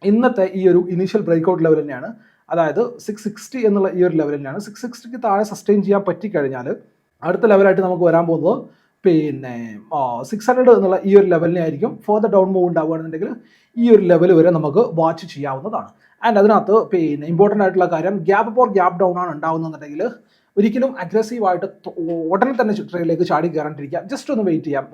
ഇന്നത്തെ ഈ ഒരു ഇനീഷ്യൽ ബ്രേക്ക്ഔട്ട് ലെവൽ തന്നെയാണ്. അതായത് സിക്സ് സിക്സ്റ്റി എന്നുള്ള ഈ ഒരു ലെവൽ തന്നെയാണ്. സിക്സ് സിക്സ്റ്റിക്ക് താഴെ സസ്റ്റെയിൻ ചെയ്യാൻ പറ്റിക്കഴിഞ്ഞാൽ അടുത്ത ലെവലായിട്ട് നമുക്ക് വരാൻ പോകുന്നത് പിന്നെ സിക്സ് ഹൺഡ്രഡ് എന്നുള്ള ഈ ഒരു ലെവലിനെ ആയിരിക്കും ഫോർദർ ഡൗൺ മൂവ് ഉണ്ടാവുകയാണെന്നുണ്ടെങ്കിൽ ഈ ഒരു ലെവൽ വരെ നമുക്ക് വാച്ച് ചെയ്യാവുന്നതാണ്. ആൻഡ് അതിനകത്ത് പിന്നെ ഇമ്പോർട്ടന്റ് ആയിട്ടുള്ള കാര്യം ഗ്യാപ്പ് ഫോർ ഗ്യാപ്പ് ഡൗൺ ആണ് ഉണ്ടാവുന്നതെന്നുണ്ടെങ്കിൽ ഒരിക്കലും അഗ്രസീവായിട്ട് ഉടനെ തന്നെ ട്രേഡിലേക്ക് ചാടി കയറാണ്ടിരിക്കുക ജസ്റ്റ് ഒന്ന് വെയിറ്റ് ചെയ്യാം.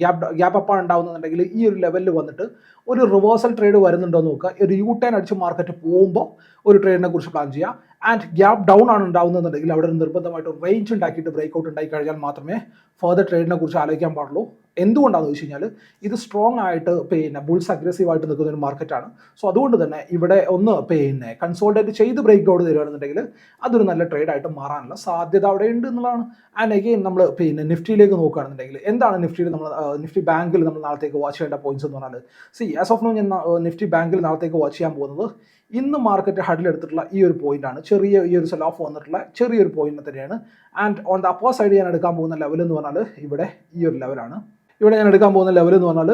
ഗ്യാപ്പ് ഗ്യാപ്പ് അപ്പാണ് ഉണ്ടാവുന്നുണ്ടെങ്കിൽ ഈ ഒരു ലെവലിൽ വന്നിട്ട് ഒരു റിവേഴ്സൽ ട്രേഡ് വരുന്നുണ്ടോ നോക്കുക. ഒരു യു ടേൺ അടിച്ച് മാർക്കറ്റ് പോകുമ്പോൾ ഒരു ട്രേഡിനെ കുറിച്ച് പ്ലാൻ ചെയ്യാം ആൻഡ് ഗ്യാപ്പ് ഡൗൺ ആണ് ഉണ്ടാവുന്നുണ്ടെങ്കിൽ അവിടെ നിർബന്ധമായിട്ട് റേഞ്ച് ഉണ്ടാക്കിയിട്ട് ബ്രേക്ക് ഔട്ട് ഉണ്ടായി കഴിഞ്ഞാൽ മാത്രമേ ഫർദർ ട്രേഡിനെ കുറിച്ച് ആലോചിക്കാൻ പാടുള്ളൂ. എന്തുകൊണ്ടാണെന്ന് വെച്ച് കഴിഞ്ഞാൽ ഇത് സ്ട്രോങ് ആയിട്ട് പിന്നെ ബുൾസ് അഗ്രസീവ് ആയിട്ട് നിൽക്കുന്ന ഒരു മാർക്കറ്റാണ് സോ അതുകൊണ്ട് തന്നെ ഇവിടെ ഒന്ന് പിന്നെ കൺസോൾട്ടേറ്റ് ചെയ്ത് ബ്രേക്ക് ഔട്ട് തരുവാണെന്നുണ്ടെങ്കിൽ അതൊരു നല്ല ട്രേഡ് ആയിട്ട് മാറാനുള്ള സാധ്യത അവിടെ ഉണ്ട് എന്നുള്ളതാണ്. ആൻഡ് അഗെയിൻ നമ്മൾ പിന്നെ നിഫ്റ്റിയിലേക്ക് നോക്കുകയാണെന്നുണ്ടെങ്കിൽ എന്താണ് നിഫ്റ്റിയിൽ നമ്മൾ നിഫ്റ്റി ബാങ്കിൽ നമ്മൾ നാളത്തേക്ക് വാച്ച് ചെയ്യേണ്ട പോയിന്റ്സ് എന്ന് പറഞ്ഞാൽ സി ആസ് ഓഫ് നോ ഞാൻ നിഫ്റ്റി ബാങ്കിൽ നാളത്തേക്ക് വാച്ച് ചെയ്യാൻ പോകുന്നത് ഇന്ന് മാർക്കറ്റ് ഹഡിലെടുത്തിട്ടുള്ള ഈ ഒരു പോയിന്റ് ആണ്. ചെറിയ ഈ ഒരു സെൽ ഓഫ് വന്നിട്ടുള്ള ചെറിയൊരു പോയിന്റ് തന്നെയാണ്. ആൻഡ് ഓൺ ദ അപ്പോ സൈഡ് ഞാൻ എടുക്കാൻ പോകുന്ന ലെവൽ എന്ന് പറഞ്ഞാൽ ഇവിടെ ഈ ഒരു ലെവലാണ് ഇവിടെ ഞാൻ എടുക്കാൻ പോകുന്ന ലെവൽ എന്ന് പറഞ്ഞാൽ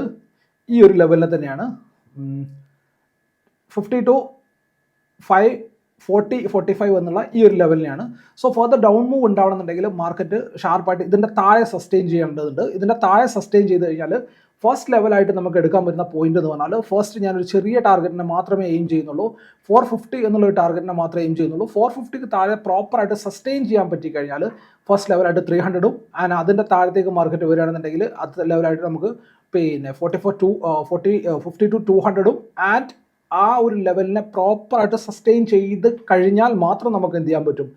ഈ ഒരു ലെവലിനെ തന്നെയാണ്. Fifty two five forty forty five എന്നുള്ള ഈ ഒരു ലെവലിനെയാണ് സോ ഫോർദർ ഡൗൺ മൂവ് ഉണ്ടാവണമെന്നുണ്ടെങ്കിൽ മാർക്കറ്റ് ഷാർപ്പായിട്ട് ഇതിന്റെ താഴെ സസ്റ്റെയിൻ ചെയ്യേണ്ടതുണ്ട്. ഇതിന്റെ താഴെ സസ്റ്റെയിൻ ചെയ്ത് കഴിഞ്ഞാൽ ഫസ്റ്റ് ലെവലായിട്ട് നമുക്ക് എടുക്കാൻ പറ്റുന്ന പോയിന്റ് എന്ന് പറഞ്ഞാൽ ഫസ്റ്റ് ഞാനൊരു ചെറിയ ടാർഗറ്റിനെ മാത്രമേ എയിം ചെയ്യുന്നുള്ളൂ. ഫോർ ഫിഫ്റ്റി എന്നുള്ളൊരു ടാർഗറ്റിനെ മാത്രമേ എയിം ചെയ്യുന്നുള്ളൂ. ഫോർ ഫിഫ്റ്റിക്ക് താഴെ പ്രോപ്പറായിട്ട് സസ്റ്റെയിൻ ചെയ്യാൻ പറ്റി കഴിഞ്ഞാൽ ഫസ്റ്റ് ലെവലായിട്ട് ത്രീ ഹൺഡ്രഡും ആൻഡ് അതിന്റെ താഴത്തേക്ക് മാർക്കറ്റ് വരികയാണെന്നുണ്ടെങ്കിൽ അത് ലെവലായിട്ട് നമുക്ക് പിന്നെ forty four two forty fifty two two ഹൺഡ്രഡും and ആ ഒരു ലെവലിനെ പ്രോപ്പറായിട്ട് സസ്റ്റെയിൻ ചെയ്ത് കഴിഞ്ഞാൽ മാത്രം നമുക്ക് എന്ത് ചെയ്യാൻ പറ്റും?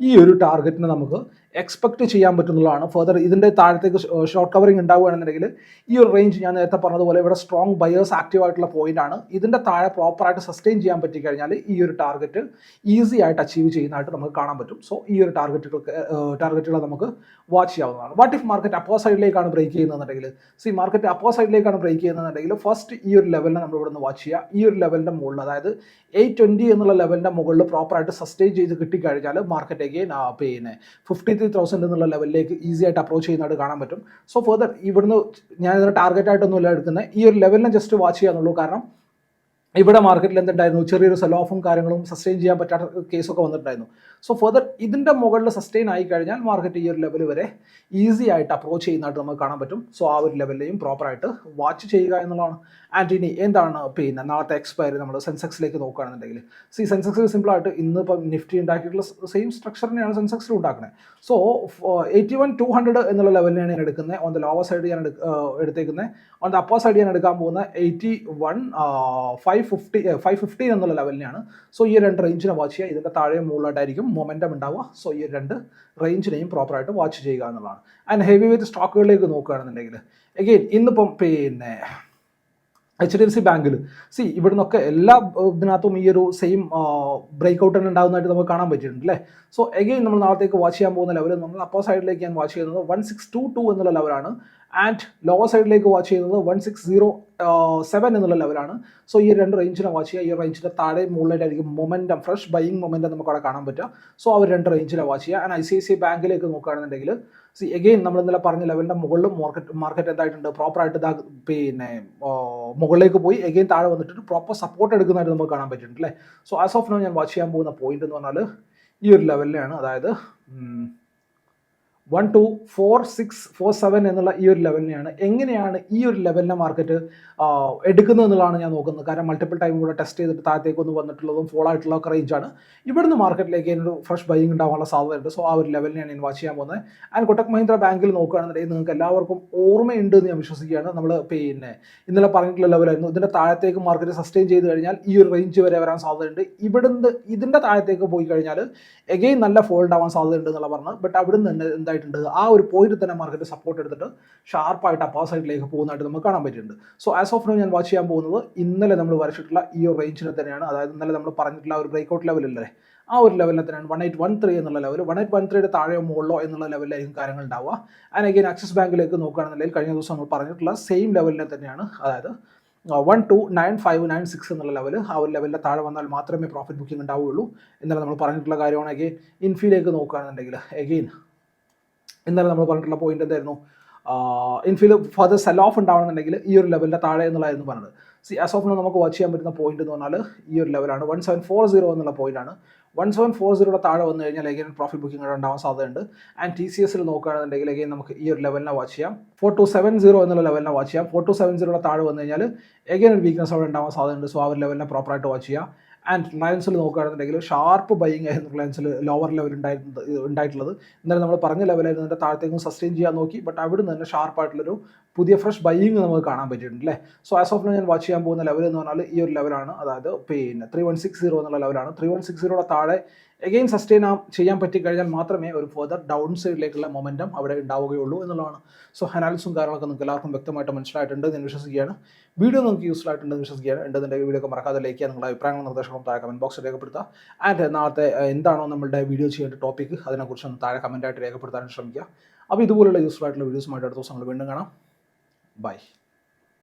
ഈ ഒരു ടാർഗറ്റിനെ നമുക്ക് എക്സ്പെക്ട് ചെയ്യാൻ പറ്റുന്നതാണ് ഫർദർ ഇതിന്റെ താഴത്തേക്ക് ഷോർട്ട് കവറിങ് ഉണ്ടാവുകയാണെന്നുണ്ടെങ്കിൽ ഈ ഒരു റേഞ്ച് ഞാൻ നേരത്തെ പറഞ്ഞതുപോലെ ഇവിടെ സ്ട്രോങ് ബയേഴ്സ് ആക്റ്റീവ് ആയിട്ടുള്ള പോയിന്റ് ആണ്. ഇതിന്റെ താഴെ പ്രോപ്പറായിട്ട് സസ്റ്റെയിൻ ചെയ്യാൻ പറ്റിക്കഴിഞ്ഞാൽ ഈ ഒരു ടാർഗറ്റ് ഈസി ആയിട്ട് അച്ചീവ് ചെയ്യുന്നതായിട്ട് നമുക്ക് കാണാൻ പറ്റും. സോ ഈ ഒരു ടാർഗറ്റുകൾക്ക് ടാർഗറ്റുകളെ നമുക്ക് വാച്ച് ചെയ്യാവുന്നതാണ്. വാട്ട് ഇഫ് മാർക്കറ്റ് അപ്പോ സൈഡിലേക്കാണ് ബ്രേക്ക് ചെയ്യുന്നതെന്നുണ്ടെങ്കിൽ? സി മാർക്കറ്റ് അപ്പോ സൈഡിലേക്കാണ് ബ്രേക്ക് ചെയ്യുന്നതെന്നുണ്ടെങ്കിൽ ഫസ്റ്റ് ഈ ഒരു ലെവലിനെ നമ്മൾ ഇവിടെ നിന്ന് വാച്ച് ചെയ്യുക. ഈ ഒരു ലെവലിന്റെ മുകളിൽ അതായത് എയ്റ്റ് ട്വന്റി എന്നുള്ള ലെവലിന്റെ മുകളിൽ പ്രോപ്പറായിട്ട് സസ്റ്റെയിൻ ചെയ്ത് കിട്ടിക്കഴിഞ്ഞാൽ മാർക്കറ്റ് പിന്നെ ഫിഫ്റ്റി ത്രീ തൗസൻഡ് എന്നുള്ള ലെവലിലേക്ക് ഈസി ആയിട്ട് അപ്രോച്ച് ചെയ്യുന്നതായിട്ട് കാണാൻ പറ്റും. സോ ഫർദർ ഇവിടുന്ന് ഞാൻ ഇതിന് ടാർഗറ്റ് ആയിട്ടൊന്നുമില്ല എടുക്കുന്നത്. ഈ ഒരു ലെവലിനെ ജസ്റ്റ് വാച്ച് ചെയ്യാന്നുള്ളൂ. കാരണം ഇവിടെ മാർക്കറ്റിൽ എന്തുണ്ടായിരുന്നു? ചെറിയൊരു സെലോഫും കാര്യങ്ങളും സസ്റ്റെയിൻ ചെയ്യാൻ പറ്റാത്ത കേസൊക്കെ വന്നിട്ടുണ്ടായിരുന്നു. സോ ഫർദർ ഇതിന്റെ മുകളിൽ സസ്റ്റെയിൻ ആയി കഴിഞ്ഞാൽ മാർക്കറ്റ് ഈ ഒരു ലെവൽ വരെ ഈസി ആയിട്ട് അപ്രോച്ച് ചെയ്യുന്നതായിട്ട് നമുക്ക് കാണാൻ പറ്റും. സോ ആ ഒരു ലെവലിലെയും പ്രോപ്പറായിട്ട് വാച്ച് ചെയ്യുക എന്നുള്ളതാണ്. ആൻഡ് ഇനി എന്താണ് പിന്നെ നാളത്തെ എക്സ്പയറി നമ്മൾ സെൻസെക്സിലേക്ക് നോക്കുകയാണെന്നുണ്ടെങ്കിൽ? സി സെൻസെക്സിൽ സിമ്പിളായിട്ട് ഇന്നിപ്പം നിഫ്റ്റി ഉണ്ടാക്കിയിട്ടുള്ള സെയിം സ്ട്രക്ചറിനെയാണ് സെൻസെക്സിൽ ഉണ്ടാക്കുന്നത് so eighty one two hundred എന്നുള്ള ലെവലിനെയാണ് ഞാൻ എടുക്കുന്നത്. ഓൺ ദ ലോവർ സൈഡ് ഞാൻ എടുത്തേക്കുന്നത്. ഓൺ ദ അപ്പർ സൈഡ് ഞാൻ എടുക്കാൻ പോകുന്ന eighty one five fifty five fifteen എന്നുള്ള ലെവലിനെയാണ് സോ ഈ രണ്ട് റേഞ്ചിനെ വാച്ച് ചെയ്യുക. ഇതിന്റെ താഴെ മുകളിലായിട്ടായിരിക്കും മൊമെന്റം ഉണ്ടാവുക. സോ ഈ രണ്ട് റേഞ്ചിനെയും പ്രോപ്പറായിട്ട് വാച്ച് ചെയ്യുക എന്നുള്ളതാണ്. ആൻഡ് ഹെവി വെയിറ്റ് സ്റ്റോക്കുകളിലേക്ക് നോക്കുകയാണെന്നുണ്ടെങ്കിൽ എഗെയിൻ ഇന്നിപ്പം പിന്നെ എച്ച് ഡി എഫ് സി ബാങ്കിൽ സി ഇവിടെ നിന്നൊക്കെ എല്ലാ ഇതിനകത്തും ഈ ഒരു സെയിം ബ്രേക്ക് ഔട്ട് തന്നെ ഉണ്ടാകുന്നതായിട്ട് നമുക്ക് കാണാൻ പറ്റിയിട്ടുണ്ട് അല്ലേ? സോ എഗെയിൻ നമ്മൾ നാളത്തേക്ക് വാച്ച് ചെയ്യാൻ പോകുന്ന ലെവൽ നമ്മൾ അപ്പോ സൈഡിലേക്ക് ഞാൻ വാച്ച് ചെയ്യുന്നത് വൺ സിക്സ് ടു ടു എന്നുള്ള ലെവലാണ് ആൻഡ് ലോവർ സൈഡിലേക്ക് വാച്ച് ചെയ്യുന്നത് വൺ സിക്സ് സീറോ സെവൻ എന്നുള്ള ലെവലാണ് സോ ഈ രണ്ട് റേഞ്ചിനെ വാച്ച് ചെയ്യുക. ഈ റേഞ്ചിന്റെ താഴെ മുകളിലായിട്ടായിരിക്കും മൊമെന്റം ഫ്രഷ് ബൈയിങ് മൊമെന്റം നമുക്ക് അവിടെ കാണാൻ പറ്റുക. സോ അവർ രണ്ട് റേഞ്ചിനെ വാച്ച് ചെയ്യുക. And I C I C ബാങ്കിലേക്ക് നോക്കുകയാണെന്നുണ്ടെങ്കിൽ സി എഗെയിൻ നമ്മൾ ഇന്നലെ പറഞ്ഞ ലെവലിന്റെ മുകളിലും മാർക്കറ്റ് മാർക്കറ്റ് എന്തായിട്ടുണ്ട്? പ്രോപ്പറായിട്ട് ഇതാ പിന്നെ മുകളിലേക്ക് പോയി. എഗെയിൻ താഴെ വന്നിട്ട് പ്രോപ്പർ സപ്പോർട്ട് എടുക്കുന്നതായിട്ട് നമുക്ക് കാണാൻ പറ്റുന്നുണ്ട് അല്ലേ? സോ ആസ് ഓഫ് നോ ഞാൻ വാച്ച് ചെയ്യാൻ പോകുന്ന പോയിന്റ് എന്ന് പറഞ്ഞാൽ ഈ ഒരു ലെവലിലാണ് അതായത് one two four six four seven എന്നുള്ള ഈ ഒരു ലെവലിനെയാണ് എങ്ങനെയാണ് ഈ ഒരു ലെവലിനെ മാർക്കറ്റ് എടുക്കുന്നത് എന്നുള്ളതാണ് ഞാൻ നോക്കുന്നത്. കാരണം മൾട്ടിപ്പിൾ ടൈം കൂടെ ടെസ്റ്റ് ചെയ്തിട്ട് താഴത്തേക്ക് ഒന്ന് വന്നിട്ടുള്ളതും ഫോൾ ആയിട്ടുള്ള റേഞ്ചാണ് ഇവിടുന്ന് മാർക്കറ്റിലേക്ക് ഒരു ഫ്രഷ് ബൈങ് ഉണ്ടാവാനുള്ള സാധ്യതയുണ്ട്. സോ ആ ഒരു ലെവലിനെയാണ് ഞാൻ വാച്ച് ചെയ്യാൻ പോകുന്നത്. ആൻഡ് കൊട്ടക് മഹീന്ദ്ര ബാങ്കിൽ നോക്കുകയാണെന്നുണ്ടെങ്കിൽ നിങ്ങൾക്ക് എല്ലാവർക്കും ഓർമ്മയുണ്ട് എന്ന് ഞാൻ വിശ്വസിക്കുകയാണ്. നമ്മൾ പിന്നെ ഇന്നലെ പറഞ്ഞിട്ടുള്ള ലെവലായിരുന്നു ഇതിന്റെ താഴത്തേക്ക് മാർക്കറ്റ് സസ്റ്റെയിൻ ചെയ്ത് കഴിഞ്ഞാൽ ഈ ഒരു റേഞ്ച് വരെ വരാൻ സാധ്യതയുണ്ട്. ഇവിടുന്ന് ഇതിന്റെ താഴത്തേക്ക് പോയി കഴിഞ്ഞാൽ എഗെയിൻ നല്ല ഫോൾഡ് ആവാൻ സാധ്യതയുണ്ട് എന്നുള്ള പറഞ്ഞത് ബട്ട് അവിടുന്ന് തന്നെ എന്തായിട്ടുണ്ട് ആ ഒരു പോയിന്റ് തന്നെ മാർക്കറ്റ് സപ്പോർട്ട് എടുത്തിട്ട് ഷാർപ്പായിട്ട് അപ്പാ സൈഡിലേക്ക് പോകുന്നതായിട്ട് നമുക്ക് കാണാൻ പറ്റിയിട്ടുണ്ട്. സോ ആസ് ഓഫ് നോ ഞാൻ വാച്ച് ചെയ്യാൻ പോകുന്നത് ഇന്നലെ നമ്മൾ വരച്ചിട്ടുള്ള ഈ ഒരു റേഞ്ചിനെ തന്നെയാണ്. അതായത് ഇന്നലെ നമ്മൾ പറഞ്ഞിട്ടുള്ള ഒരു ബ്രേക്ക്ഔട്ട് ലെവലല്ലേ ആ ഒരു ലെവലിനെ തന്നെയാണ് വൺ എയ്റ്റ് വൺ ത്രീ എന്നുള്ള ലെവൽ വൺ എയ്റ്റ് വൺ ത്രീയുടെ താഴെയോ മുകളിലോ എന്നുള്ള ലെവലിലായിരിക്കും കാര്യങ്ങൾ ഉണ്ടാവുക. ആൻഡ് അഗൈൻ ആക്സിസ് ബാങ്കിലേക്ക് നോക്കുകയാണെന്നുണ്ടെങ്കിൽ കഴിഞ്ഞ ദിവസം നമ്മൾ പറഞ്ഞിട്ടുള്ള സെയിം ലെവലിനെ തന്നെയാണ്. അതായത് one two nine five nine six എന്നുള്ള ലെവൽ ആ ഒരു ലെവലിന്റെ താഴെ വന്നാൽ മാത്രമേ പ്രോഫിറ്റ് ബുക്കിംഗ് ഉണ്ടാവുകയുള്ളൂ. എന്നാലും നമ്മൾ പറഞ്ഞിട്ടുള്ള കാര്യമാണ്. അഗെയിൻ ഇൻഫിയിലേക്ക് നോക്കുകയാണെന്നുണ്ടെങ്കിൽ അഗെയിൻ ഇന്നലെ നമ്മൾ പറഞ്ഞിട്ടുള്ള പോയിന്റ് എന്തായിരുന്നു? ഇൻഫീൽ ഫർദർ സെൽ ഓഫ് ഉണ്ടാവണമെന്നുണ്ടെങ്കിൽ ഈ ഒരു ലെവലിന്റെ താഴെ എന്നുള്ളതായിരുന്നു പറഞ്ഞത്. സി ആസ് ഓഫ് നമുക്ക് വാച്ച് ചെയ്യാൻ പറ്റുന്ന പോയിന്റ് എന്ന് പറഞ്ഞാൽ ഈ ഒരു ലെവലാണ് വൺ സെവൻ ഫോർ സീറോ എന്നുള്ള പോയിന്റ് ആണ്. വൺ സെവൻ ഫോർ സീറോയുടെ താഴെ വന്നു കഴിഞ്ഞാൽ എഗൈൻ പ്രോഫിറ്റ് ബുക്കിംഗ് ഉണ്ടാവാൻ സാധ്യതയുണ്ട്. ആൻഡ് ടി സി എസിൽ നോക്കുകയാണെന്നുണ്ടെങ്കിൽ എഗൈൻ നമുക്ക് ഈ ഒരു ലെവലിനെ വാച്ച് ചെയ്യാം. ഫോർ ടു സെവൻ സീറോ എന്നുള്ള ലെവലിനെ വാച്ച് ചെയ്യാം. ഫോർ ടു സെവൻ സീറോയുടെ താഴെ വന്നു കഴിഞ്ഞാൽ എഗൈൻ ഒരു വീക്ക്നസ് അവിടെ ഉണ്ടാവാൻ സാധ്യതയുണ്ട്. സോ ആ ഒരു ലെവലിനെ പ്രോപ്പറായിട്ട് വാച്ച് ചെയ്യാം. ആൻഡ് റിലയൻസിൽ നോക്കുകയാണെന്നുണ്ടെങ്കിൽ ഷാർപ്പ് ബൈയിങ് ആയിരുന്നു റിലയൻസിൽ ലോവർ ലെവൽ ഉണ്ടായിരുന്നത് ഉണ്ടായിട്ടുള്ളത്. എന്നാലും നമ്മൾ പറഞ്ഞ ലെവലായിരുന്നു അതിന്റെ താഴത്തേക്കും സസ്റ്റെയിൻ ചെയ്യാൻ നോക്കി ബട്ട് അവിടെ നിന്ന് തന്നെ ഷാർപ്പായിട്ടുള്ളൊരു പുതിയ ഫ്രഷ് ബൈയിങ് നമുക്ക് കാണാൻ പറ്റിയിട്ടുണ്ട് അല്ലേ സോ ആസ് ഓഫ് ഞാൻ വാച്ച് ചെയ്യാൻ പോകുന്ന ലെവൽ എന്ന് പറഞ്ഞാൽ ഈ ഒരു ലെവലാണ് അതായത് പിന്നെ ത്രീ വൺ സിക്സ് സീറോ എന്നുള്ള ലെവലാണ് ത്രീ വൺ സിക്സ് സീറോയുടെ താഴെ എഗെയിൻ സസ്റ്റെയിൻ ചെയ്യാൻ പറ്റി കഴിഞ്ഞാൽ മാത്രമേ ഒരു ഫർദർ ഡൗൺ സൈഡിലേക്കുള്ള മൊമെന്റം അവിടെ ഉണ്ടാവുകയുള്ളൂ എന്നുള്ളതാണ്. സോ അനാലിസും കാര്യങ്ങളൊക്കെ നിങ്ങൾക്ക് എല്ലാവർക്കും വ്യക്തമായിട്ട് മനസ്സിലായിട്ടുണ്ട് എന്ന് വിശ്വസിക്കുകയാണ്. വീഡിയോ നിങ്ങൾക്ക് യൂസ്ഫുൾ ആയിട്ടുണ്ടെന്ന് വിശ്വസിക്കുകയാണ്. ഉണ്ടെന്നുണ്ടെങ്കിൽ വീഡിയോ ഒക്കെ മറക്കാതെ ലൈക്ക് ചെയ്യാൻ നിങ്ങളുടെ അഭിപ്രായങ്ങളും നിർദ്ദേശങ്ങളും താഴെ കമന്റ് ബോക്സിൽ രേഖപ്പെടുത്തുക. ആൻഡ് നാളത്തെ എന്താണോ നമ്മുടെ വീഡിയോ ചെയ്യേണ്ട ടോപ്പിക് അതിനെക്കുറിച്ച് ഒന്ന് താഴെ കമന്റായിട്ട് രേഖപ്പെടുത്താൻ ശ്രമിക്കുക. അപ്പോൾ ഇതുപോലുള്ള യൂസ്ഫുൾ ആയിട്ടുള്ള വീഡിയോസുമായിട്ട് അടുത്ത ദിവസം നമ്മൾ വീണ്ടും കാണാം. ബൈ